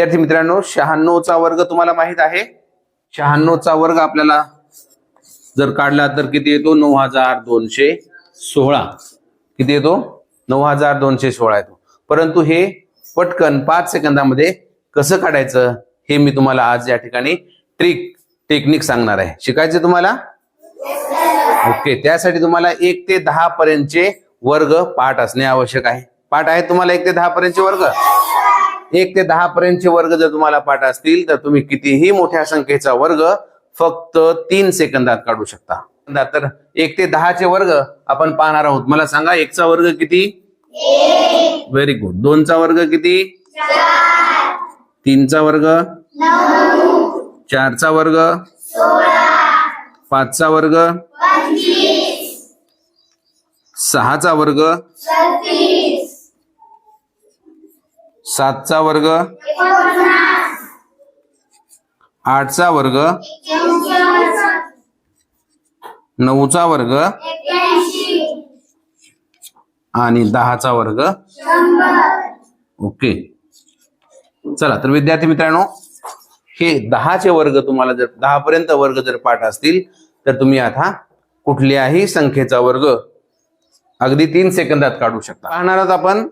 विद्यार्थी मित्रांनो शहाण्णवचा वर्ग तुम्हाला माहीत आहे. शहाण्णवचा वर्ग आपल्याला जर काढला तर किती येतो? नऊ हजार दोनशे सोळा. किती येतो? नऊ हजार दोनशे सोळा येतो. परंतु हे पटकन पाच सेकंदामध्ये कसं काढायचं हे मी तुम्हाला आज या ठिकाणी ट्रिक टेक्निक सांगणार आहे. शिकायचं तुम्हाला? ओके त्यासाठी तुम्हाला एक ते दहा पर्यंतचे वर्ग पाठ असणे आवश्यक आहे. पाठ आहे तुम्हाला एक ते दहा पर्यंतचे वर्ग? एक ते दहा पर्यंतचे वर्ग जर तुम्हाला पाठ असतील तर तुम्ही कितीही मोठ्या संख्येचा वर्ग फक्त तीन सेकंदात काढू शकता. तर एक ते दहाचे वर्ग आपण पाहणार आहोत. मला सांगा एकचा वर्ग किती? व्हेरी गुड दोनचा वर्ग किती? तीनचा वर्ग? चारचा वर्ग? पाचचा वर्ग? सहाचा वर्ग? सातचा वर्ग. आठचा वर्ग. नऊचा वर्ग. आणि दहाचा वर्ग. ओके. चला तर विद्यार्थी मित्रांनो हे दहाचे वर्ग तुम्हाला जर दहा पर्यंत वर्ग जर पाठ असतील तर तुम्ही आता कुठल्याही संख्येचा वर्ग अगदी तीन सेकंदात काढू शकता. पाहणार आहोत आपण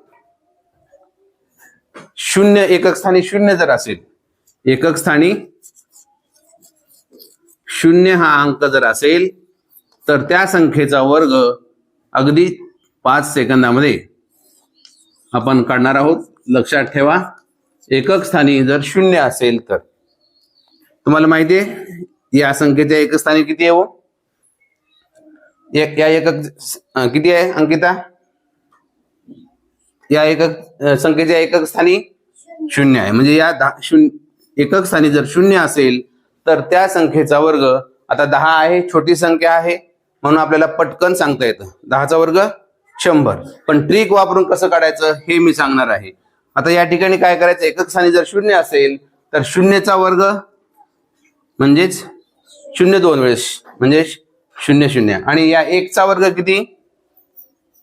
शून्य एकक स्थानी शून्य जर असेल एकक स्थानी शून्य हा अंक जर असेल तर त्या संख्येचा वर्ग अगदी पाच सेकंदामध्ये आपण काढणार आहोत. लक्षात ठेवा एकक स्थानी जर शून्य असेल तर. तुम्हाला माहिती आहे या संख्येच्या एकक स्थानी किती आहे हो? या एकक किती आहे अंकिता? या एकक संख्येच्या एकक स्थानी शून्य आहे. म्हणजे या दहा शून्य एकक स्थानी जर शून्य असेल तर त्या संख्येचा वर्ग आता दहा आहे छोटी संख्या आहे म्हणून आपल्याला पटकन सांगता येतं. दहाचा वर्ग शंभर. पण ट्रिक वापरून कसं काढायचं हे मी सांगणार आहे. आता या ठिकाणी काय करायचं एकक स्थानी जर शून्य असेल तर शून्यचा वर्ग म्हणजेच शून्य दोन वेळेस म्हणजे शून्य शून्य. आणि या एकचा वर्ग किती?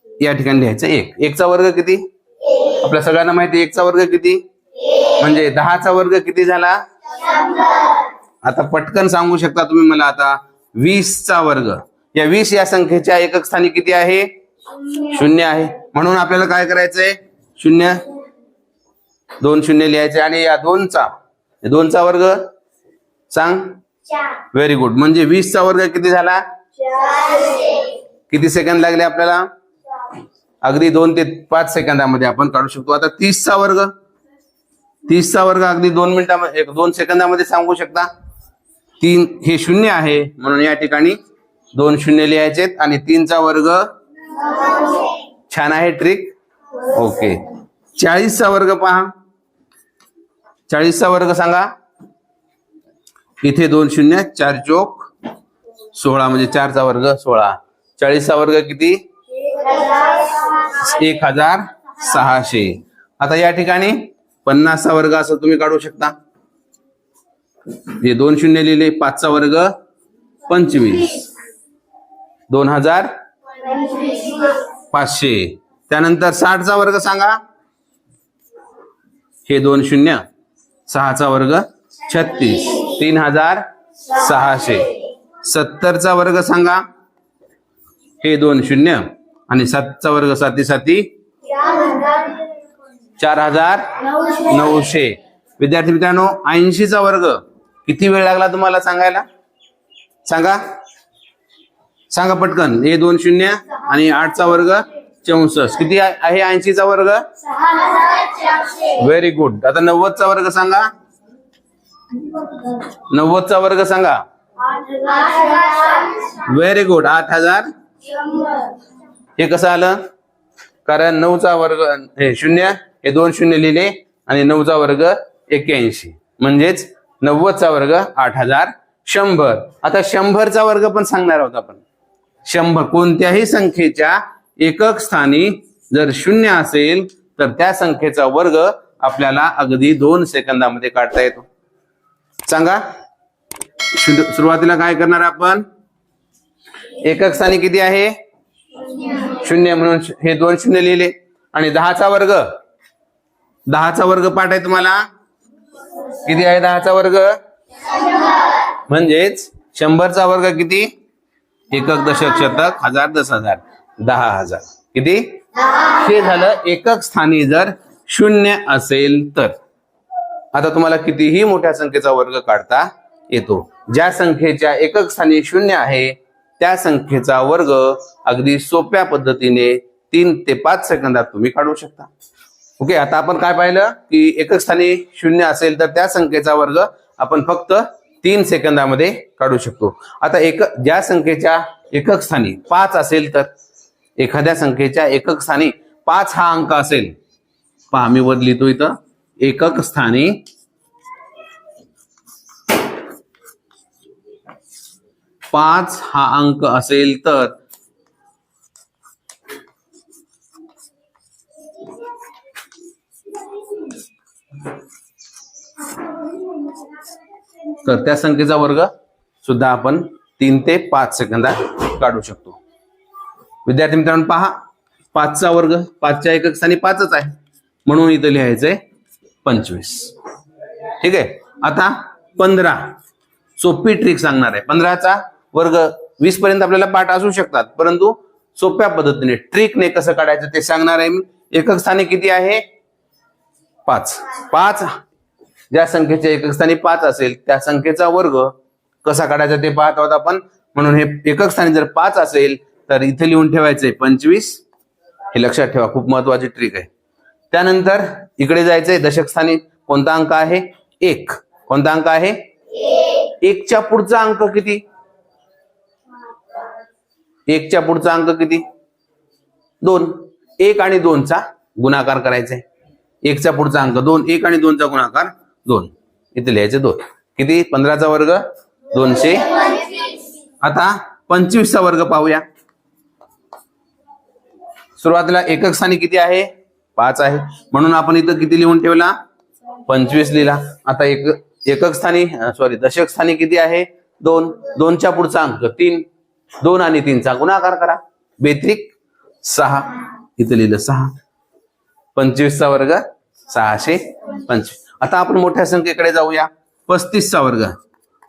या ठिकाणी लिहायचं एक. एकचा वर्ग किती? आपल्या सगळ्यांना माहिती एकचा वर्ग किती? म्हणजे दहाचा वर्ग किती झाला? आता पटकन सांगू शकता तुम्ही मला आता. वीसचा वर्ग. या वीस या संख्येच्या एकक स्थानी किती आहे? शून्य. आहे. म्हणून आपल्याला काय करायचंय? शून्य. दोन शून्य लिहायचे आणि या दोनचा या दोनचा वर्ग सांग. व्हेरी गुड म्हणजे वीसचा वर्ग किती झाला? किती सेकंद लागले आपल्याला? अगदी दोन ते पाच सेकंदामध्ये आपण काढू शकतो. आता तीसचा वर्ग. तीसचा वर्ग अगदी दोन मिनिटामध्ये दोन सेकंदामध्ये सांगू शकता. तीन हे शून्य आहे. म्हणून या ठिकाणी दोन शून्य लिहायचे आणि तीनचा वर्ग छान आहे. ट्रिक. ओके. चाळीसचा वर्ग पहा. चाळीसचा वर्ग सांगा. इथे दोन शून्य चार चोक सोळा म्हणजे चारचा वर्ग सोळा. चाळीसचा वर्ग किती? एक हजार सहाशे. आता या ठिकाणी पन्नासचा वर्ग असं तुम्ही काढू शकता. हे दोन शून्य लिहिले पाचचा वर्ग पंचवीस. दोन हजार पाचशे. त्यानंतर साठचा वर्ग सांगा. हे दोन शून्य सहाचा वर्ग छत्तीस. तीन हजार सहाशे. सत्तरचा वर्ग सांगा. हे दोन शून्य आणि सातचा वर्ग साती साती? चार हजार नऊशे. विद्यार्थी मित्रांनो ऐंशीचा वर्ग. किती वेळ लागला तुम्हाला सांगायला? सांगा. सांगा पटकन. हे दोन शून्य आणि आठचा वर्ग चौसष्ट. किती आहे आहे ऐंशीचा वर्ग? व्हेरी गुड आता नव्वदचा वर्ग सांगा. नव्वदचा वर्ग सांगा. व्हेरी गुड आठ हजार. हे कसं आलं? कारण नऊचा वर्ग हे शून्य हे दोन शून्य लिहिले आणि नऊचा वर्ग एक्क्याऐंशी. म्हणजेच नव्वदचा वर्ग आठ हजार शंभर. आता शंभरचा वर्ग पण सांगणार आहोत आपण. शंभर कोणत्याही संख्येच्या एकक स्थानी जर शून्य असेल तर त्या संख्येचा वर्ग आपल्याला अगदी दोन सेकंदामध्ये काढता येतो. सांगा. सुरुवातीला काय करणार आपण? एकक स्थानी किती आहे? शून्य म्हणून हे दोन शून्य लिहिले. आणि दहाचा वर्ग? दहाचा वर्ग पाठ आहे तुम्हाला? किती आहे दहाचा वर्ग? म्हणजेच शंभरचा वर्ग किती? एकक दशक शतक हजार दस हजार दहा हजार. किती? हे झालं एकक स्थानी जर शून्य असेल तर. आता तुम्हाला कितीही मोठ्या संख्येचा वर्ग काढता येतो. ज्या संख्येच्या एकक स्थानी शून्य आहे त्या संख्येचा वर्ग अगदी सोप्या पद्धतीने तीन ते पाच सेकंदात तुम्ही काढू शकता. ओके आता आपण काय पाहिलं? की एकक स्थानी शून्य असेल तर त्या संख्येचा वर्ग आपण फक्त तीन सेकंदामध्ये काढू शकतो. आता एक ज्या संख्येच्या एकक स्थानी पाच असेल तर एखाद्या संख्येच्या एकक स्थानी पाच हा अंक असेल. पहा मी वर लिहितो इथं. एकक स्थानी पाच हा अंक असेल तर तर त्या संख्येचा वर्ग सुद्धा आपण तीन ते पाच सेकंदात काढू शकतो. विद्यार्थी मित्रांनो पहा पाचचा वर्ग पाचच्या एकक स्थानी पाचच आहे. म्हणून इथं लिहायचंय पंचवीस. ठीक आहे? आता पंधरा. सोपी ट्रिक सांगणार आहे. पंधराचा वर्ग वीस पर्यंत आपल्याला पाठ असू शकतात. परंतु सोप्या पद्धतीने ट्रिकने कसं काढायचं ते सांगणार आहे मी. एकक स्थानी किती आहे? पाच. पाच. ज्या संख्येच्या एकक स्थानी पाच असेल त्या संख्येचा वर्ग कसा काढायचा ते पाहत आहोत आपण. म्हणून हे एकक स्थानी जर पाच असेल तर इथे लिहून ठेवायचंय पंचवीस. हे लक्षात ठेवा खूप महत्वाची ट्रिक आहे. त्यानंतर इकडे जायचंय दशक स्थानी. कोणता अंक आहे? एक. कोणता अंक आहे? एकच्या पुढचा अंक किती? एकच्या पुढचा अंक किती? दोन. एक आणि दोनचा गुणाकार करायचा. आहे एकच्या पुढचा अंक दोन. एक आणि दोनचा गुणाकार दोन. इथे लिहायचे दोन. किती? पंधराचा वर्ग दोनशे. आता पंचवीसचा वर्ग पाहूया. सुरुवातीला एकक स्थानी किती आहे? पाच आहे. म्हणून आपण इथं किती लिहून ठेवला? पंचवीस लिहिला. आता एक एकक स्थानी सॉरी दशक स्थानी किती आहे? दोन. दोनच्या पुढचा अंक तीन. दोन आणि तीनचा गुणाकार करा. बेत्रिक सहा. इथं लिहिलं सहा. पंचवीसचा वर्ग सहाशे पंचवीस. आता आपण मोठ्या संख्येकडे जाऊया. पस्तीसचा वर्ग.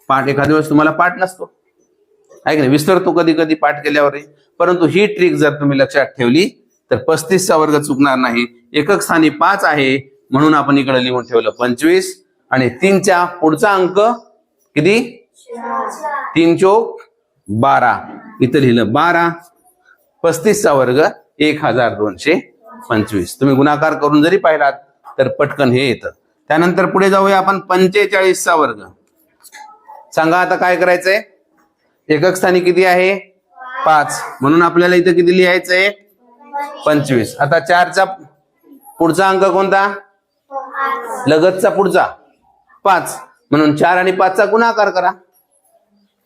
पाठ एखाद्या वेळेस तुम्हाला पाठ नसतो. ऐक ना विसरतो कधी कधी पाठ केल्यावर परंतु ही ट्रिक जर तुम्ही लक्षात ठेवली तर पस्तीसचा वर्ग चुकणार नाही. एकक स्थानी पाच आहे. म्हणून आपण इकडे लिहून ठेवलं पंचवीस. आणि तीनच्या पुढचा अंक किती? तीन चोक बारा. इथं लिहिलं बारा पस्तीसचा वर्ग एक हजार दोनशे पंचवीस. तुम्ही गुणाकार करून जरी पाहिलात तर पटकन हे येतं. त्यानंतर पुढे जाऊया आपण पंचेचाळीसचा वर्ग. सांगा आता काय करायचंय? एकक स्थानी किती आहे? पाच. म्हणून आपल्याला इथं किती लिहायचंय? पंचवीस. आता चारचा पुढचा अंक कोणता? लगतचा पुढचा. पाच. म्हणून चार आणि पाचचा गुणाकार करा.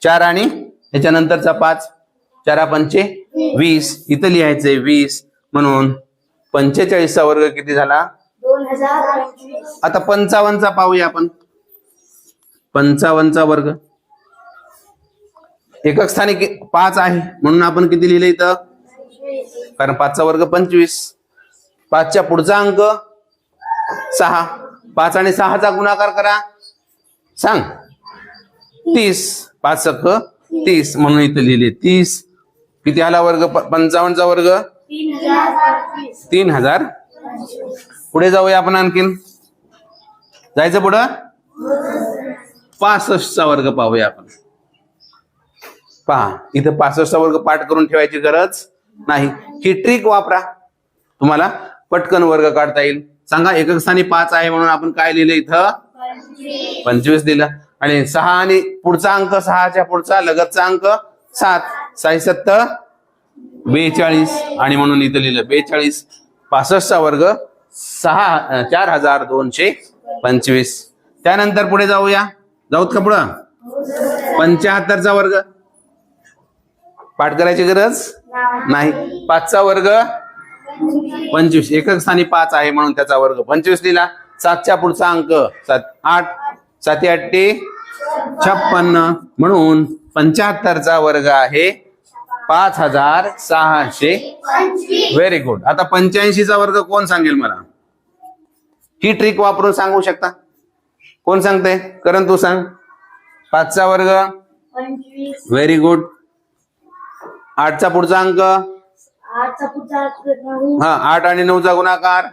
चार आणि त्याच्यानंतरचा पाच चारा पंचे वीस. इथं लिहायचंय वीस. म्हणून पंचेचाळीसचा वर्ग किती झाला? आता पंचावन्नचा पाहूया आपण. पंचावन्नचा वर्ग. एकक स्थानी पाच आहे. म्हणून आपण किती लिहिलं इथं? कारण पाचचा वर्ग पंचवीस. पाचच्या पुढचा अंक सहा. पाच आणि सहाचा गुणाकार करा. सांग. तीस. पाच सख तीस म्हणून इथं लिहिले. तीस. किती आला वर्ग? पंचावन्नचा वर्ग? तीन हजार. पुढे जाऊया आपण आणखीन. जायचं पुढं? पासष्टचा वर्ग पाहूया आपण. पहा इथं पासष्टचा वर्ग पाठ करून ठेवायची गरज नाही. ही ट्रिक वापरा. तुम्हाला पटकन वर्ग काढता येईल. सांगा एकक स्थानी पाच आहे म्हणून आपण काय लिहिलं इथं? पंचवीस दिलं. आणि सहा आणि पुढचा अंक सहाच्या पुढचा लगतचा अंक सात साई सत्त बेचाळीस. आणि म्हणून इथं लिहिलं बेचाळीस पासष्टचा वर्ग सहा चार हजार दोनशे पंचवीस. त्यानंतर पुढे जाऊया. जाऊत का पुढं? पंच्याहत्तरचा वर्ग. पाठ करायची गरज नाही. पाचचा वर्ग पंचवीस. एकक स्थानी पाच आहे म्हणून त्याचा वर्ग. पंचवीस लिहिला. सातच्या पुढचा अंक सात आठ. साती आठे छप्पन्न म्हणून पंच्याहत्तरचा वर्ग आहे. पाच हजार सहाशे. व्हेरी गुड आता पंच्याऐंशीचा वर्ग कोण सांगेल मला? ही ट्रिक वापरून सांगू शकता? कोण सांगते करण तू सांग. पाचचा वर्ग? व्हेरी गुड आठचा पुढचा अंक? हा आठ आणि नऊचा गुणाकार.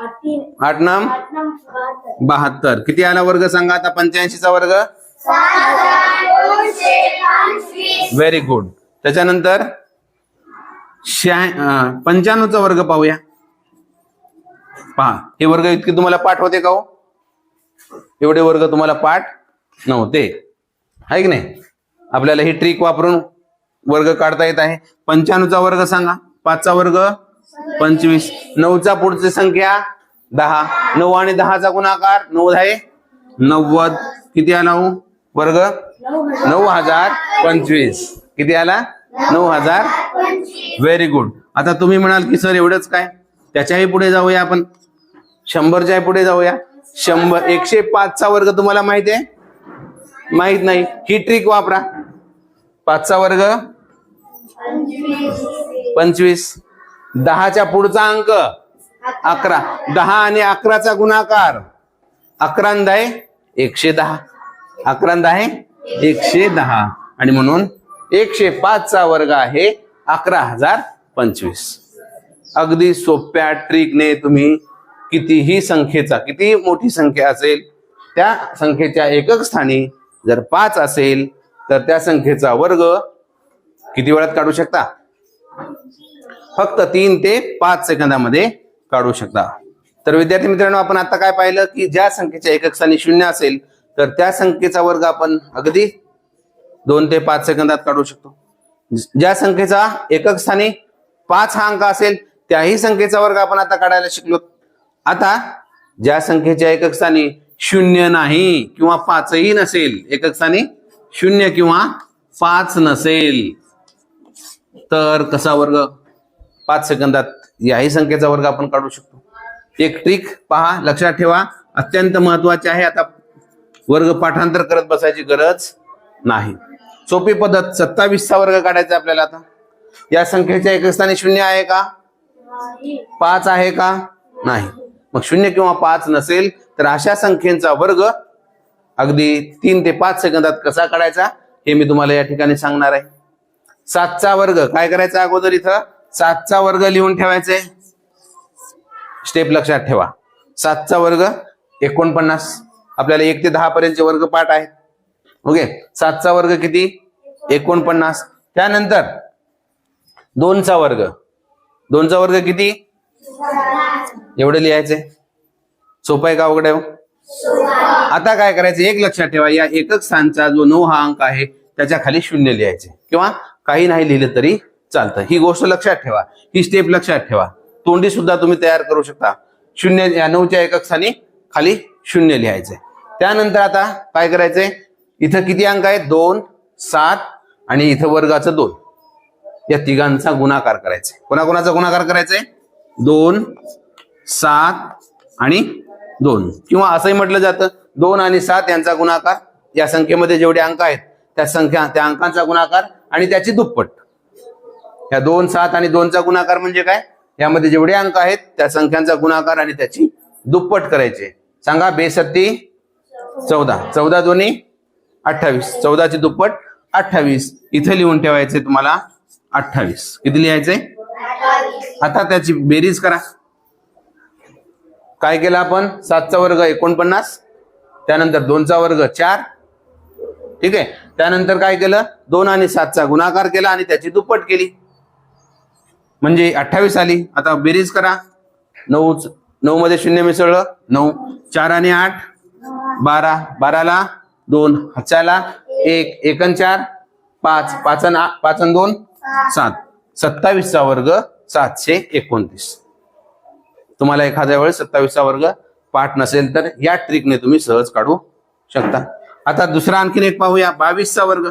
आठ नाम बहात्तर. किती आला वर्ग? सांगा आता. पंच्याऐंशीचा वर्ग? व्हेरी गुड त्याच्यानंतर शहा पंच्याण्णवचा वर्ग पाहूया. पहा हे वर्ग इतके तुम्हाला पाठ होते का हो? एवढे वर्ग तुम्हाला पाठ नव्हते. आहे की नाही? आपल्याला ही ट्रिक वापरून वर्ग काढता येत आहे. पंच्याण्णवचा वर्ग सांगा. पाचचा वर्ग? पंचवीस. नऊचा पुढची संख्या दहा. नऊ आणि दहाचा गुणाकार नऊ आहे नव्वद. किती आला नऊ वर्ग? नऊ हजार नऊ हजार पंचवीस. किती आला? नऊ हजार व्हेरी गुड आता तुम्ही म्हणाल की सर एवढंच काय? त्याच्याही पुढे जाऊया आपण. शंभरच्या पुढे जाऊया. शंभर एकशे पाचचा वर्ग तुम्हाला माहिती आहे? माहीत नाही. ही ट्रिक वापरा. पाचचा वर्ग? पंचवीस. दहाच्या पुढचा अंक? अकरा. दहा आणि अकराचा गुणाकार? अकरांदा आहे? एकशे दहा. अकरांदा आहे? एकशे दहा. आणि म्हणून एकशे पाचचा वर्ग आहे अकरा हजार पंचवीस. अगदी सोप्या ट्रिकने तुम्ही कितीही संख्येचा किती मोठी संख्या असेल त्या संख्येच्या एकक स्थानी जर पाच असेल तर त्या संख्येचा वर्ग किती वेळात काढू शकता? फक्त तीन ते पाच सेकंदामध्ये काढू शकता. तर विद्यार्थी मित्रांनो आपण आता काय पाहिलं की ज्या संख्येच्या एकक स्थानी शून्य असेल तर त्या संख्येचा वर्ग आपण अगदी दोन ते पाच सेकंदात काढू शकतो. ज्या संख्येचा एकक स्थानी पाच हा अंक असेल त्याही संख्येचा वर्ग आपण आता काढायला शिकलो आता ज्या संख्येच्या एकक स्थानी शून्य नाही किंवा पाचही नसेल एकक स्थानी शून्य किंवा पाच नसेल तर कसा वर्ग? पाच सेकंदात याही संख्येचा वर्ग आपण काढू शकतो. एक ट्रिक पहा लक्षात ठेवा. अत्यंत महत्त्वाचे आहे. आता वर्ग पाठांतर करत बसायची गरज नाही. सोपी पद्धत सत्तावीसचा वर्ग काढायचा आपल्याला आता. या संख्येच्या एक स्थानी शून्य आहे का? पाच आहे का? नाही. मग शून्य किंवा पाच नसेल तर अशा संख्येचा वर्ग अगदी तीन ते पाच सेकंदात कसा काढायचा हे मी तुम्हाला या ठिकाणी सांगणार आहे. सातचा वर्ग काय करायचा अगोदर इथं? सातचा वर्ग लिहून ठेवायचे. स्टेप लक्षात ठेवा. सातचा वर्ग एकोणपन्नास. आपल्याला एक ते दहा पर्यंतचे वर्ग पाठ आहेत. ओके सातचा वर्ग किती? एकोणपन्नास. त्यानंतर दोनचा वर्ग. दोनचा वर्ग किती? एवढे लिहायचे. सोपं आहे का अवघड आहे हो? आता काय करायचं? एक लक्षात ठेवा. या एकक स्थानचा जो नऊ हा अंक आहे त्याच्याखाली शून्य लिहायचे. किंवा काही नाही लिहिलं तरी चालतं. ही गोष्ट लक्षात ठेवा. ही स्टेप लक्षात ठेवा. तोंडी सुद्धा तुम्ही तयार करू शकता. शून्य या नऊच्या एकक स्थानी खाली शून्य लिहायचे त्यानंतर आता काय करायचंय? इथं किती अंक आहेत? दोन सात आणि इथं वर्गाचं दोन. या तिघांचा गुणाकार करायचा कोणाकोणाचा गुणाकार करायचंय? दोन सात आणि दोन. किंवा असंही म्हटलं जातं दोन आणि सात यांचा गुणाकार या संख्येमध्ये जेवढे अंक आहेत त्या संख्या त्या अंकांचा गुणाकार आणि त्याची दुप्पट. या दोन सात आणि दोनचा गुणाकार म्हणजे काय? यामध्ये जेवढे अंक आहेत त्या संख्यांचा गुणाकार आणि त्याची दुप्पट करायचे सांगा बेसत्ती चौदा. चौदा दोन्ही अठ्ठावीस. चौदाची दुप्पट अठ्ठावीस. इथे लिहून ठेवायचे तुम्हाला अठ्ठावीस. किती लिहायचे आता त्याची बेरीज करा. काय केलं आपण? सातचा वर्ग एकोणपन्नास त्यानंतर दोनचा वर्ग चार. ठीक आहे? त्यानंतर काय केलं? दोन आणि सातचा गुणाकार केला आणि त्याची दुप्पट केली. म्हणजे अठ्ठावीस आली. आता बेरीज करा. नऊ नऊ मध्ये शून्य मिसळलं. नऊ चार आणि आठ. बारा बाराला. दोन हचाला एक एकन चार. पाच पाच अन पाचन पाच दोन. सात. सत्तावीसचा वर्ग सातशे एकोणतीस. तुम्हाला एखाद्या वेळेस सत्तावीसचा वर्ग पाठ नसेल तर या ट्रिकने तुम्ही सहज काढू शकता. आता दुसरा आणखीन एक पाहूया. बावीसचा वर्ग.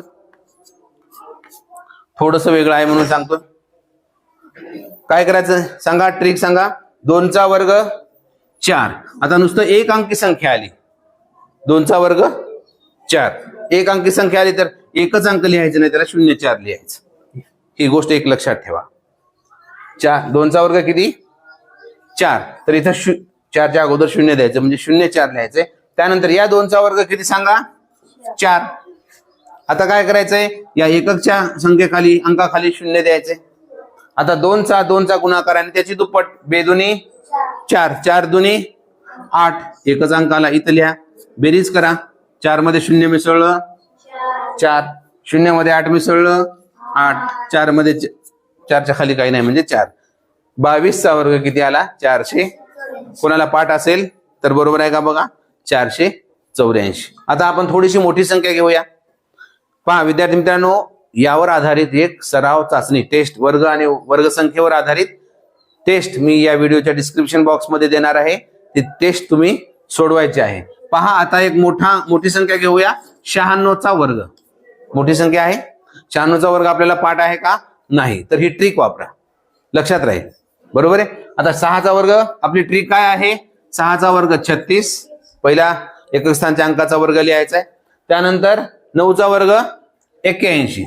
थोडस वेगळं आहे म्हणून सांगतो. काय करायचं? सांगा ट्रिक सांगा. दोनचा वर्ग चार. आता नुसतं एक अंकी संख्या आली. दोनचा वर्ग चार. एक अंकी संख्या आली तर एकच अंक लिहायचं नाही त्याला शून्य चार लिहायचं. ही गोष्ट एक लक्षात ठेवा. चार. दोनचा वर्ग किती? चार. तर इथं शू चारच्या अगोदर शून्य द्यायचं म्हणजे शून्य चार लिहायचंय. त्यानंतर या दोनचा वर्ग किती सांगा? चार. आता काय करायचंय? या एककच्या संख्येखाली अंकाखाली शून्य द्यायचे आता दोनचा दोनचा गुणाकार आणि त्याची दुप्पट बेदुनी चार चार दुनी आठ. एकच अंकाला इथं लिहा. बेरीज करा. चारमध्ये शून्य मिसळलं. चार. शून्यमध्ये आठ मिसळलं. आठ. चारमध्ये च- चारच्या खाली काही नाही म्हणजे चार. बावीसचा वर्ग किती आला? चारशे. कोणाला पाठ असेल? तर बरोबर आहे का बघा? चारशे चौऱ्याऐंशी. आता आपण थोडीशी मोठी संख्या घेऊया. पहा विद्यार्थी मित्रांनो यावर आधारित एक सराव चाचणी टेस्ट वर्ग आणि वर्गसंख्येवर आधारित टेस्ट मी या व्हिडिओच्या डिस्क्रिप्शन बॉक्समध्ये देणार आहे. ती टेस्ट तुम्ही सोडवायची आहे. पहा आता एक मोठा मोठी संख्या घेऊया. शहाण्णवचा वर्ग. मोठी संख्या आहे? शहाण्णवचा वर्ग आपल्याला पाठ आहे का? नाही. तर ही ट्रिक वापरा. लक्षात राहील. बरोबर आहे? आता सहाचा वर्ग आपली ट्रिक काय आहे? सहाचा वर्ग छत्तीस. पहिला एकक स्थानच्या अंकाचा वर्ग लिहायचा आहे. त्यानंतर नऊचा वर्ग एक्क्याऐंशी.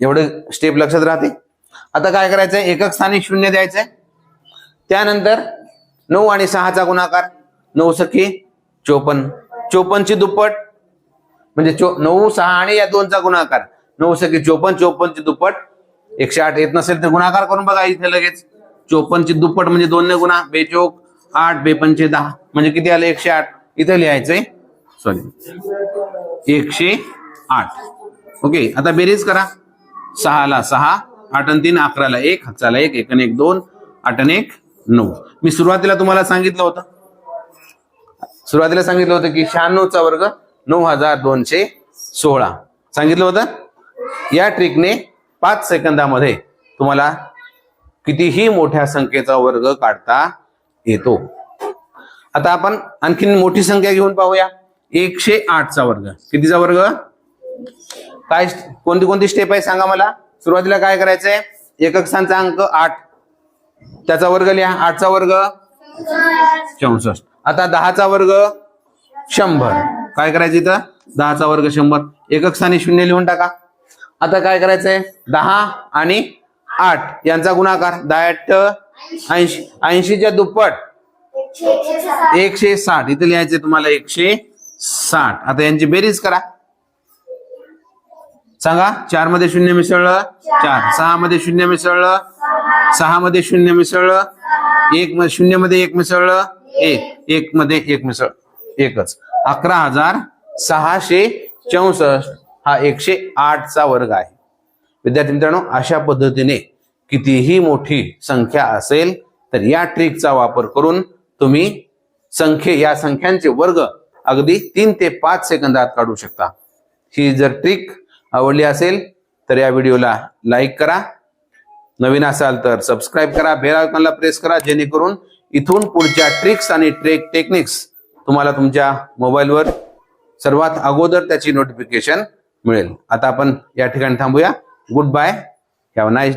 एवढं स्टेप लक्षात राहते? आता काय करायचंय? एकक स्थानी शून्य द्यायचंय. त्यानंतर नऊ आणि सहाचा गुणाकार. नऊ सखी चोपन्न. चोपन्नची दुप्पट म्हणजे चो नऊ सहा आणि या दोनचा गुणाकार. नऊ सखी चोपन्न चोपन्नची दुप्पट एकशे आठ. येत नसेल तर गुणाकार करून बघा इथे लगेच. चोपन्नची दुप्पट म्हणजे दोन गुणा. बेचोक आठ बेपंचे दहा. म्हणजे किती आले? एकशे आठ. इथे लिहायचंय. सॉरी एकशे आठ. ओके आता बेरीज करा. सहाला सहा आठ आणि तीन अकराला एक हातचाला एक एकन एक दोन आठ आणि एक नऊ. मी सुरुवातीला तुम्हाला सांगितलं होतं. सुरुवातीला सांगितलं होतं की शहाण्णवचा वर्ग नऊ हजार दोनशे सोळा. सांगितलं होतं? या ट्रिकने पाच सेकंदामध्ये तुम्हाला कितीही मोठ्या संख्येचा वर्ग काढता येतो. आता आपण आणखीन मोठी संख्या घेऊन पाहूया. एकशे आठचा वर्ग. कितीचा वर्ग? काय कोणती कोणती स्टेप आहे सांगा मला? सुरुवातीला काय करायचंय? एकक स्थानचा अंक आठ. त्याचा वर्ग लिहा. आठचा वर्ग? चौसष्ट. आता दहाचा वर्ग? शंभर. काय करायचं इथं? दहाचा वर्ग शंभर. एकक स्थानी शून्य लिहून टाका. आता काय करायचंय? दहा आणि आठ. यांचा गुणाकार. दहा ऐंशी. ऐंशीच्या दुप्पट. एकशे साठ. इथे लिहायचे तुम्हाला एकशे साठ. आता यांची बेरीज करा. सांगा. चारमध्ये शून्य मिसळलं? चार. सहा मध्ये शून्य मिसळलं? सहा मध्ये शून्य मिसळलं? एक मध्ये शून्यमध्ये एक मिसळलं? एक. एक मध्ये एक मिसळ. एकच. अकरा हजार सहाशे चौसष्ट हा एकशे आठचा वर्ग आहे. विद्यार्थी मित्रांनो अशा पद्धतीने कितीही मोठी संख्या असेल तर या ट्रिकचा वापर करून तुम्ही संख्ये या संख्यांचे वर्ग अगदी तीन ते पाच सेकंदात काढू शकता. ही जर ट्रिक आवडली असेल तर या व्हिडिओला लाईक करा. नवीन असाल तर सबस्क्राईब करा. बेल आयकॉनला प्रेस करा जेणेकरून इथून पुढच्या ट्रिक्स आणि ट्रेक टेक्निक्स तुम्हाला तुमच्या मोबाईलवर सर्वात अगोदर त्याची नोटिफिकेशन मिळेल. आता आपण या ठिकाणी थांबूया. Good bye have nice